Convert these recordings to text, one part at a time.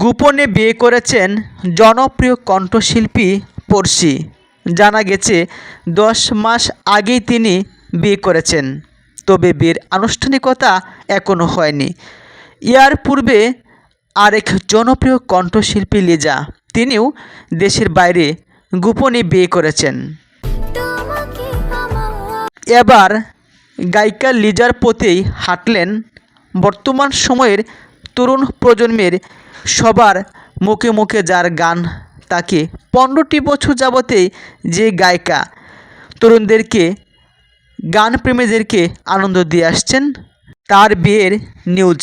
গোপনে বিয়ে করেছেন জনপ্রিয় কণ্ঠশিল্পী পড়শি। জানা গেছে, দশ মাস আগেই তিনি বিয়ে করেছেন। তবে বিয়ের আনুষ্ঠানিকতা এখনও হয়নি। ইয়ার পূর্বে আরেক জনপ্রিয় কণ্ঠশিল্পী লিজা, তিনিও দেশের বাইরে গোপনে বিয়ে করেছেন। এবার গায়িকা লিজার পথেই হাঁটলেন বর্তমান সময়ের তরুণ প্রজন্মের সবার মুখে মুখে যার গান, তাকে পনেরোটি বছর যাবতে যে গায়িকা তরুণদেরকে গান প্রেমীদেরকে আনন্দ দিয়ে আসছেন, তার বিয়ের নিউজ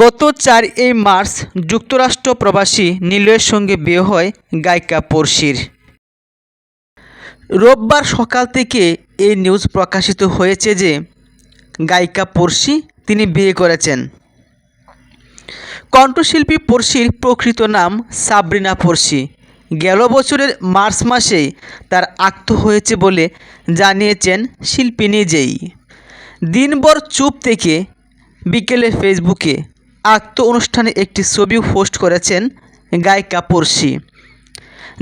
গত চার এই মার্চ যুক্তরাষ্ট্র প্রবাসী নীলয়ের সঙ্গে বিয়ে হয় গায়িকা পড়শির রোববার সকাল থেকে এই নিউজ প্রকাশিত হয়েছে যে গায়িকা পড়শি তিনি বিয়ে করেছেন। কণ্ঠশিল্পী পড়শির প্রকৃত নাম সাবরিনা পড়শি। গেল বছরের মার্চ মাসেই তার আক্ত হয়েছে বলে জানিয়েছেন শিল্পী নিজেই। দিনভর চুপ থেকে বিকেলে ফেসবুকে আক্ত অনুষ্ঠানে একটি ছবি পোস্ট করেছেন গায়িকা পড়শি।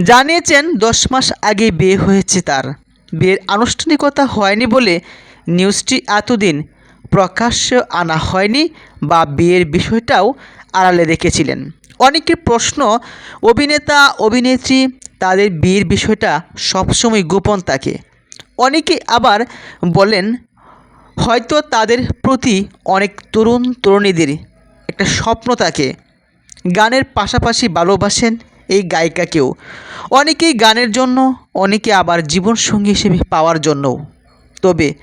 জানিয়েছেন দশ মাস আগে বিয়ে হয়েছে তার। বিয়ের আনুষ্ঠানিকতা হয়নি বলে নিউজটি এতদিন প্রকাশ্যে আনা হয়নি বা বিয়ের বিষয়টাও আড়ালে রেখেছিলেন। অনেকের প্রশ্ন, অভিনেতা, অভিনেত্রী, তাদের বিয়ের বিষয়টা সবসময় গোপন থাকে। অনেকে আবার বলেন, হয়তো তাদের প্রতি অনেক তরুণ তরুণীদের একটা স্বপ্ন থাকে। গানের পাশাপাশি ভালোবাসেন এই গায়িকাকেও। অনেকেই গানের জন্য, অনেকে আবার জীবনসঙ্গী হিসেবে পাওয়ার জন্যও। তবে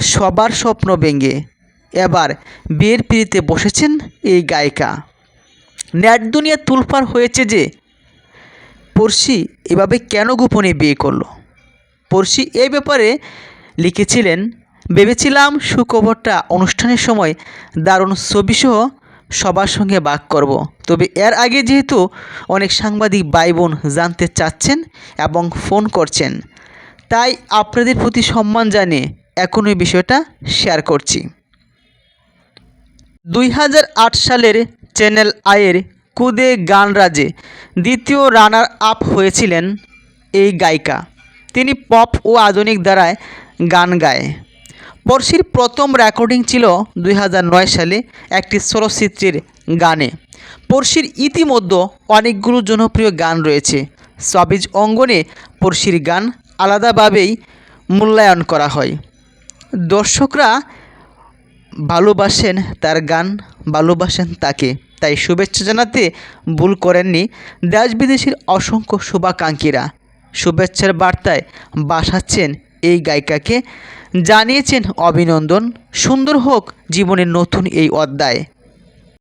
সবার স্বপ্ন ভেঙে এবার বিয়ের পিড়িতে বসেছেন এই গায়িকা নেট দুনিয়া তুলপার হয়েছে যে পড়শি এভাবে কেন গোপনে বিয়ে করল পড়শি এ ব্যাপারে লিখেছিলেন, ভেবেছিলাম সুখবরটা অনুষ্ঠানের সময় দারুণ ছবিসহ সবার সঙ্গে বাক করব। তবে এর আগে যেহেতু অনেক সাংবাদিক ভাই বোন জানতে চাচ্ছেন এবং ফোন করছেন তাই আপনাদের প্রতি সম্মান জানিয়ে এখন ওই বিষয়টা শেয়ার করছি। দুই হাজার আট সালের চ্যানেল আয়ের কুদে গান রাজে দ্বিতীয় রানার আপ হয়েছিলেন এই গায়িকা। তিনি পপ ও আধুনিক দ্বারায় গান গায়। পরশির প্রথম রেকর্ডিং ছিল দুই হাজার নয় সালে একটি চলচ্চিত্রের গানে। পরশির ইতিমধ্যে অনেকগুলো জনপ্রিয় গান রয়েছে। সবিজ অঙ্গনে পরশির গান আলাদাভাবেই মূল্যায়ন করা হয়। দর্শকরা ভালোবাসেন তার গান, ভালোবাসেন তাকে, তাই শুভেচ্ছা জানাতে ভুল করেননি দেশ বিদেশের অসংখ্য শুভাকাঙ্ক্ষীরা। শুভেচ্ছার বার্তায় বাসাচ্ছেন এই গায়িকাকে, জানিয়েছেন অভিনন্দন। সুন্দর হোক জীবনের নতুন এই অধ্যায়।